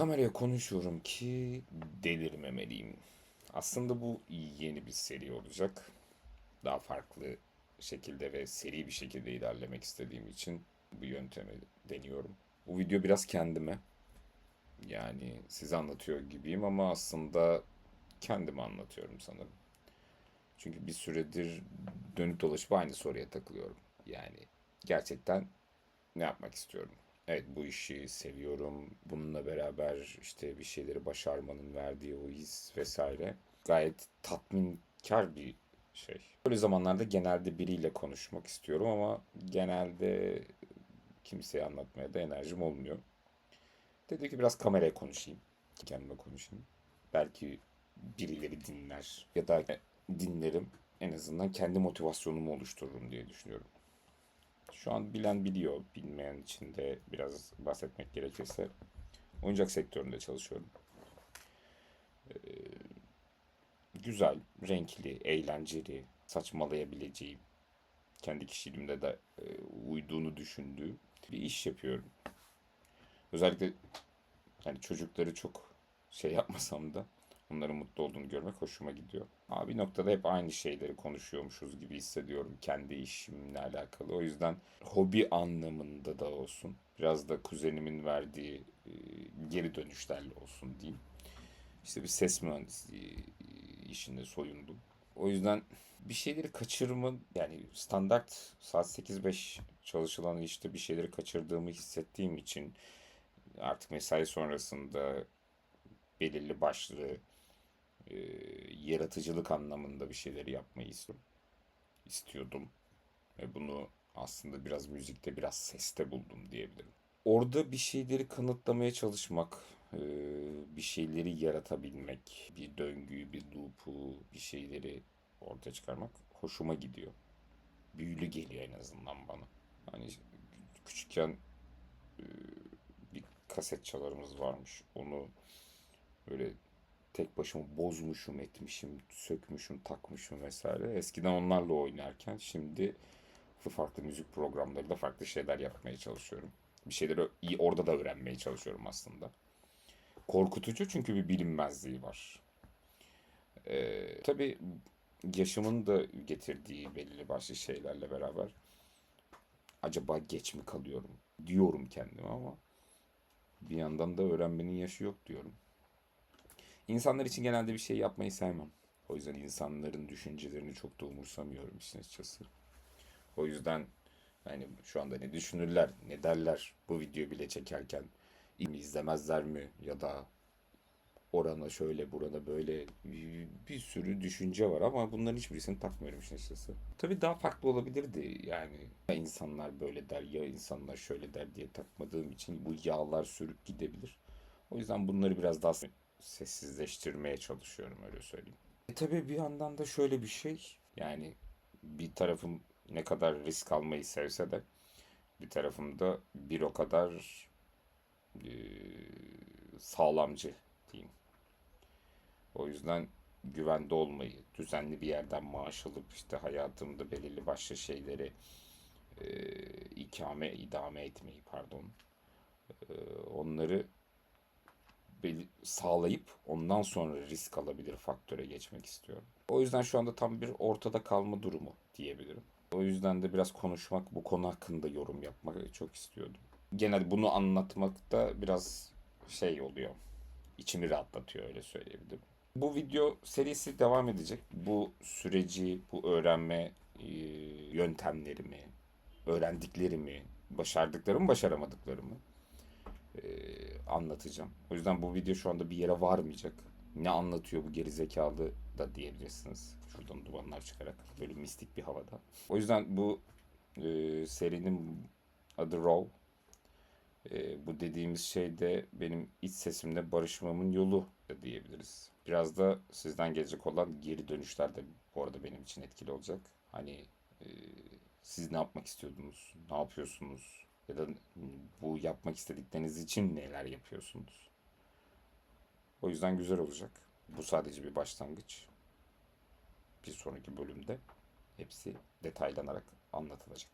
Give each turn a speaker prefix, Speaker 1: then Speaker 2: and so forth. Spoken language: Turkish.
Speaker 1: Kameraya konuşuyorum ki delirmemeliyim. Aslında bu yeni bir seri olacak. Daha farklı şekilde ve seri bir şekilde ilerlemek istediğim için bu yöntemi deniyorum. Bu video biraz kendime. Yani size anlatıyor gibiyim ama aslında kendime anlatıyorum sanırım. Çünkü bir süredir dönüp dolaşıp aynı soruya takılıyorum. Yani gerçekten ne yapmak istiyorum? Evet bu işi seviyorum. Bununla beraber işte bir şeyleri başarmanın verdiği o his vesaire gayet tatminkar bir şey. Böyle zamanlarda genelde biriyle konuşmak istiyorum ama genelde kimseye anlatmaya da enerjim olmuyor. Dedi ki biraz kameraya konuşayım. Kendime konuşayım. Belki birileri dinler ya da dinlerim. En azından kendi motivasyonumu oluştururum diye düşünüyorum. Şu an bilen biliyor. Bilmeyen için de biraz bahsetmek gerekirse oyuncak sektöründe çalışıyorum. Ee, güzel, renkli, eğlenceli, saçmalayabileceğim, kendi kişiliğimde de e, uyduğunu düşündüğüm bir iş yapıyorum. Özellikle yani çocukları çok şey yapmasam da onların mutlu olduğunu görmek hoşuma gidiyor. Ama bir noktada hep aynı şeyleri konuşuyormuşuz gibi hissediyorum kendi işimle alakalı. O yüzden hobi anlamında da olsun. Biraz da kuzenimin verdiği e, geri dönüşlerle olsun diyeyim. İşte bir ses mühendisliği e, işinde soyundum. O yüzden bir şeyleri kaçırma yani standart saat 8-5 çalışılan işte bir şeyleri kaçırdığımı hissettiğim için artık mesai sonrasında belirli başlı e, yaratıcılık anlamında bir şeyleri yapmayı istiyordum. Ve bunu aslında biraz müzikte, biraz seste buldum diyebilirim. Orada bir şeyleri kanıtlamaya çalışmak, e, bir şeyleri yaratabilmek, bir döngüyü, bir loop'u, bir şeyleri ortaya çıkarmak hoşuma gidiyor. Büyülü geliyor en azından bana. Hani küçükken e, bir kaset çalarımız varmış. Onu böyle tek başıma bozmuşum, etmişim, sökmüşüm, takmışım vesaire. Eskiden onlarla oynarken şimdi farklı müzik programlarında farklı şeyler yapmaya çalışıyorum. Bir şeyleri iyi orada da öğrenmeye çalışıyorum aslında. Korkutucu çünkü bir bilinmezliği var. Ee, tabii yaşımın da getirdiği belli başlı şeylerle beraber acaba geç mi kalıyorum diyorum kendime ama bir yandan da öğrenmenin yaşı yok diyorum. İnsanlar için genelde bir şey yapmayı sevmem. O yüzden insanların düşüncelerini çok da umursamıyorum işin açıkçası. O yüzden yani şu anda ne düşünürler, ne derler bu videoyu bile çekerken izlemezler mi ya da orana şöyle burana böyle bir sürü düşünce var ama bunların hiçbirisini takmıyorum işin açıkçası. Tabii daha farklı olabilirdi yani ya insanlar böyle der ya insanlar şöyle der diye takmadığım için bu yağlar sürüp gidebilir. O yüzden bunları biraz daha sessizleştirmeye çalışıyorum öyle söyleyeyim. E tabii bir yandan da şöyle bir şey yani bir tarafım ne kadar risk almayı sevse de bir tarafım da bir o kadar e, sağlamcı diyeyim. O yüzden güvende olmayı, düzenli bir yerden maaş alıp işte hayatımda belirli başlı şeyleri e, ikame, idame etmeyi pardon. E, onları sağlayıp ondan sonra risk alabilir faktöre geçmek istiyorum. O yüzden şu anda tam bir ortada kalma durumu diyebilirim. O yüzden de biraz konuşmak, bu konu hakkında yorum yapmak çok istiyordum. Genel bunu anlatmak da biraz şey oluyor. İçimi rahatlatıyor öyle söyleyebilirim. Bu video serisi devam edecek. Bu süreci, bu öğrenme e, yöntemlerimi, öğrendiklerimi, başardıklarımı, başaramadıklarımı e, anlatacağım. O yüzden bu video şu anda bir yere varmayacak. Ne anlatıyor bu geri zekalı da diyebilirsiniz. Şuradan dumanlar çıkarak böyle mistik bir havada. O yüzden bu e, serinin adı Raw. E, bu dediğimiz şey de benim iç sesimle barışmamın yolu da diyebiliriz. Biraz da sizden gelecek olan geri dönüşler de bu arada benim için etkili olacak. Hani e, siz ne yapmak istiyordunuz? Ne yapıyorsunuz? Ya da bu yapmak istedikleriniz için neler yapıyorsunuz? O yüzden güzel olacak. Bu sadece bir başlangıç. Bir sonraki bölümde hepsi detaylanarak anlatılacak.